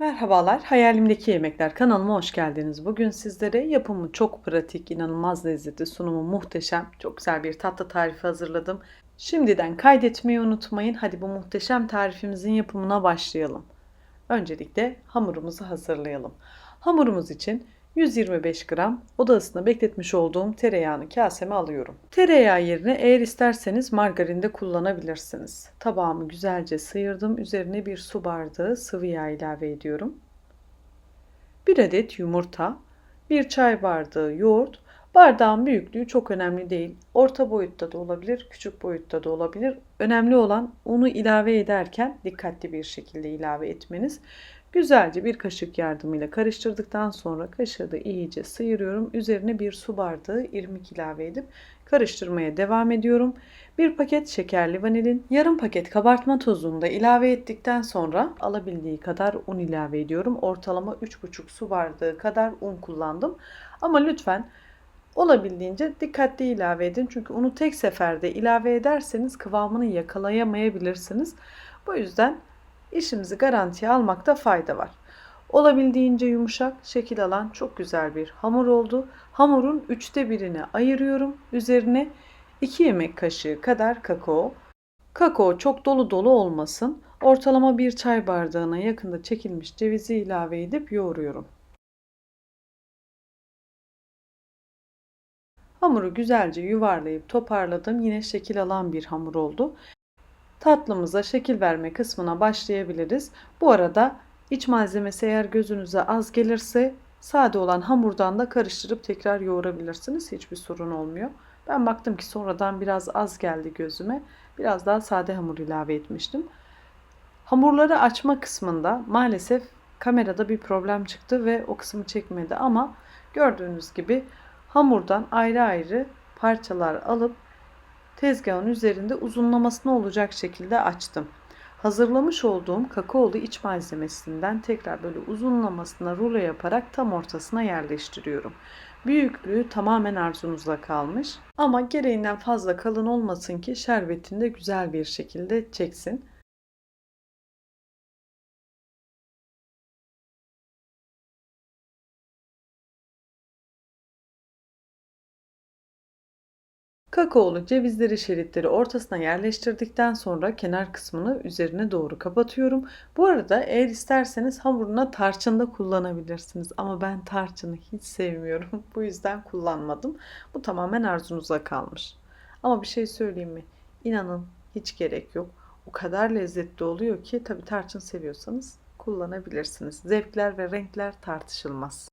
Merhabalar, Hayalimdeki Yemekler kanalıma hoş geldiniz. Bugün sizlere yapımı çok pratik, inanılmaz lezzetli, sunumu muhteşem, çok güzel bir tatlı tarifi hazırladım. Şimdiden kaydetmeyi unutmayın. Hadi bu muhteşem tarifimizin yapımına başlayalım. Öncelikle hamurumuzu hazırlayalım. Hamurumuz için 125 gram oda ısısında bekletmiş olduğum tereyağını kaseme alıyorum. Tereyağı yerine eğer isterseniz margarin de kullanabilirsiniz. Tabağımı güzelce sıyırdım. Üzerine bir su bardağı sıvı yağ ilave ediyorum. Bir adet yumurta, bir çay bardağı yoğurt, Bardağın büyüklüğü çok önemli değil. Orta boyutta da olabilir, küçük boyutta da olabilir. Önemli olan unu ilave ederken dikkatli bir şekilde ilave etmeniz. Güzelce bir kaşık yardımıyla karıştırdıktan sonra kaşığı da iyice sıyırıyorum. Üzerine bir su bardağı irmik ilave edip karıştırmaya devam ediyorum. Bir paket şekerli vanilin, yarım paket kabartma tozunu da ilave ettikten sonra alabildiği kadar un ilave ediyorum. Ortalama 3,5 su bardağı kadar un kullandım. Ama lütfen olabildiğince dikkatli ilave edin. Çünkü unu tek seferde ilave ederseniz kıvamını yakalayamayabilirsiniz. Bu yüzden işimizi garantiye almakta fayda var. Olabildiğince yumuşak, şekil alan çok güzel bir hamur oldu. Hamurun üçte birini ayırıyorum. Üzerine 2 yemek kaşığı kadar kakao. Kakao çok dolu dolu olmasın. Ortalama bir çay bardağına yakında çekilmiş cevizi ilave edip yoğuruyorum. Hamuru güzelce yuvarlayıp toparladım. Yine şekil alan bir hamur oldu. Tatlımıza şekil verme kısmına başlayabiliriz. Bu arada iç malzemesi eğer gözünüze az gelirse sade olan hamurdan da karıştırıp tekrar yoğurabilirsiniz. Hiçbir sorun olmuyor. Ben baktım ki sonradan biraz az geldi gözüme. Biraz daha sade hamur ilave etmiştim. Hamurları açma kısmında maalesef kamerada bir problem çıktı ve o kısmı çekmedi ama gördüğünüz gibi hamurdan ayrı ayrı parçalar alıp tezgahın üzerinde uzunlamasına olacak şekilde açtım. Hazırlamış olduğum kakaolu iç malzemesinden tekrar böyle uzunlamasına rulo yaparak tam ortasına yerleştiriyorum. Büyüklüğü tamamen arzunuzla kalmış. Ama gereğinden fazla kalın olmasın ki şerbetini de güzel bir şekilde çeksin. Kakaolu cevizleri şeritleri ortasına yerleştirdikten sonra kenar kısmını üzerine doğru kapatıyorum. Bu arada eğer isterseniz hamuruna tarçın da kullanabilirsiniz. Ama ben tarçını hiç sevmiyorum. Bu yüzden kullanmadım. Bu tamamen arzunuza kalmış. Ama bir şey söyleyeyim mi? İnanın hiç gerek yok. O kadar lezzetli oluyor ki tabii tarçın seviyorsanız kullanabilirsiniz. Zevkler ve renkler tartışılmaz.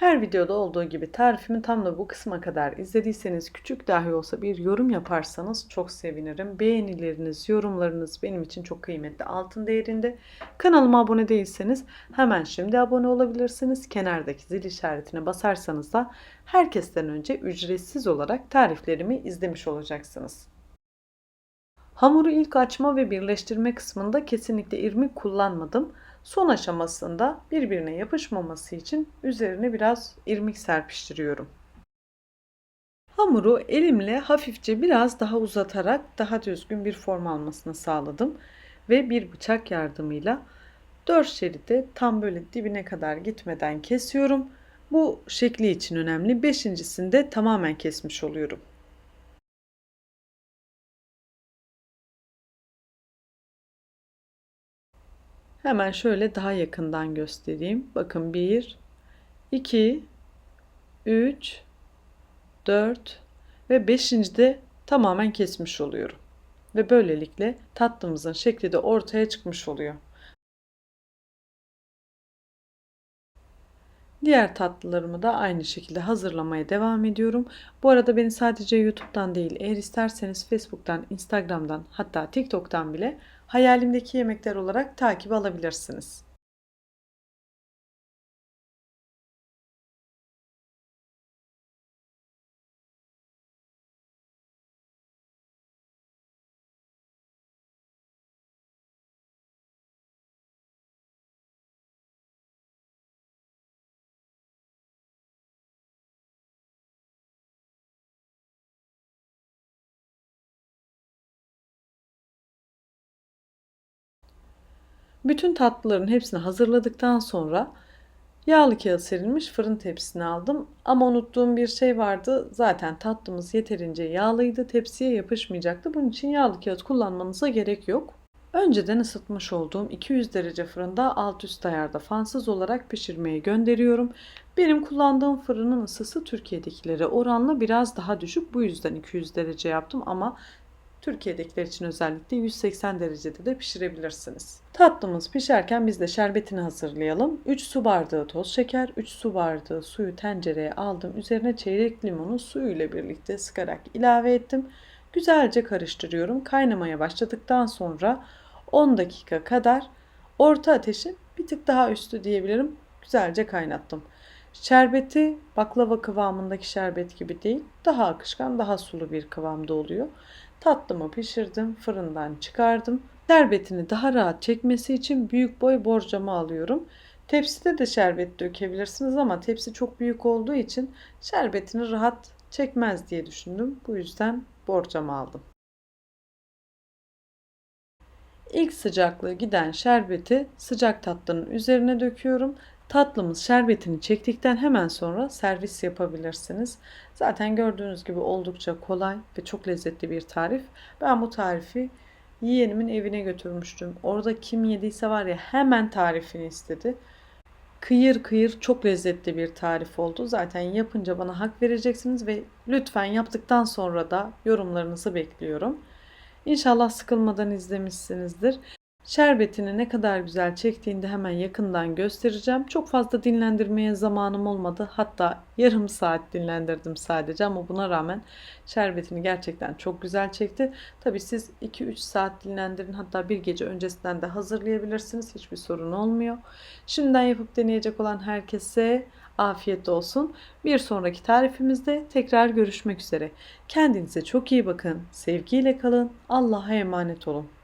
Her videoda olduğu gibi tarifimi tam da bu kısma kadar izlediyseniz küçük dahi olsa bir yorum yaparsanız çok sevinirim. Beğenileriniz, yorumlarınız benim için çok kıymetli. Altın değerinde. Kanalıma abone değilseniz hemen şimdi abone olabilirsiniz. Kenardaki zil işaretine basarsanız da herkesten önce ücretsiz olarak tariflerimi izlemiş olacaksınız. Hamuru ilk açma ve birleştirme kısmında kesinlikle irmik kullanmadım. Son aşamasında birbirine yapışmaması için üzerine biraz irmik serpiştiriyorum. Hamuru elimle hafifçe biraz daha uzatarak daha düzgün bir form almasını sağladım ve bir bıçak yardımıyla dört şeridi tam böyle dibine kadar gitmeden kesiyorum. Bu şekli için önemli. Beşincisinde tamamen kesmiş oluyorum. Hemen şöyle daha yakından göstereyim. Bakın 1, 2, 3, 4 ve 5. de tamamen kesmiş oluyorum. Ve böylelikle tatlımızın şekli de ortaya çıkmış oluyor. Diğer tatlılarımı da aynı şekilde hazırlamaya devam ediyorum. Bu arada beni sadece YouTube'dan değil, eğer isterseniz Facebook'tan, Instagram'dan hatta TikTok'tan bile hayalimdeki yemekler olarak takip alabilirsiniz. Bütün tatlıların hepsini hazırladıktan sonra yağlı kağıt serilmiş fırın tepsisine aldım. Ama unuttuğum bir şey vardı. Zaten tatlımız yeterince yağlıydı. Tepsiye yapışmayacaktı. Bunun için yağlı kağıt kullanmanıza gerek yok. Önceden ısıtmış olduğum 200 derece fırında alt üst ayarda fansız olarak pişirmeye gönderiyorum. Benim kullandığım fırının ısısı Türkiye'dekilere oranla biraz daha düşük. Bu yüzden 200 derece yaptım ama Türkiye'dekiler için özellikle 180 derecede de pişirebilirsiniz. Tatlımız pişerken biz de şerbetini hazırlayalım. 3 su bardağı toz şeker, 3 su bardağı suyu tencereye aldım. Üzerine çeyrek limonu suyu ile birlikte sıkarak ilave ettim. Güzelce karıştırıyorum. Kaynamaya başladıktan sonra 10 dakika kadar orta ateşin bir tık daha üstü diyebilirim. Güzelce kaynattım. Şerbeti baklava kıvamındaki şerbet gibi değil, daha akışkan, daha sulu bir kıvamda oluyor. Tatlımı pişirdim, fırından çıkardım. Şerbetini daha rahat çekmesi için büyük boy borcama alıyorum. Tepside de şerbet dökebilirsiniz ama tepsi çok büyük olduğu için şerbetini rahat çekmez diye düşündüm. Bu yüzden borcama aldım. İlk sıcaklığı giden şerbeti sıcak tatlının üzerine döküyorum. Tatlımız şerbetini çektikten hemen sonra servis yapabilirsiniz. Zaten gördüğünüz gibi oldukça kolay ve çok lezzetli bir tarif. Ben bu tarifi yeğenimin evine götürmüştüm. Orada kim yediyse var ya hemen tarifini istedi. Kıyır kıyır çok lezzetli bir tarif oldu. Zaten yapınca bana hak vereceksiniz ve lütfen yaptıktan sonra da yorumlarınızı bekliyorum. İnşallah sıkılmadan izlemişsinizdir. Şerbetini ne kadar güzel çektiğinde hemen yakından göstereceğim. Çok fazla dinlendirmeye zamanım olmadı. Hatta yarım saat dinlendirdim sadece ama buna rağmen şerbetini gerçekten çok güzel çekti. Tabi siz 2-3 saat dinlendirin hatta bir gece öncesinden de hazırlayabilirsiniz. Hiçbir sorun olmuyor. Şimdiden yapıp deneyecek olan herkese afiyet olsun. Bir sonraki tarifimizde tekrar görüşmek üzere. Kendinize çok iyi bakın. Sevgiyle kalın. Allah'a emanet olun.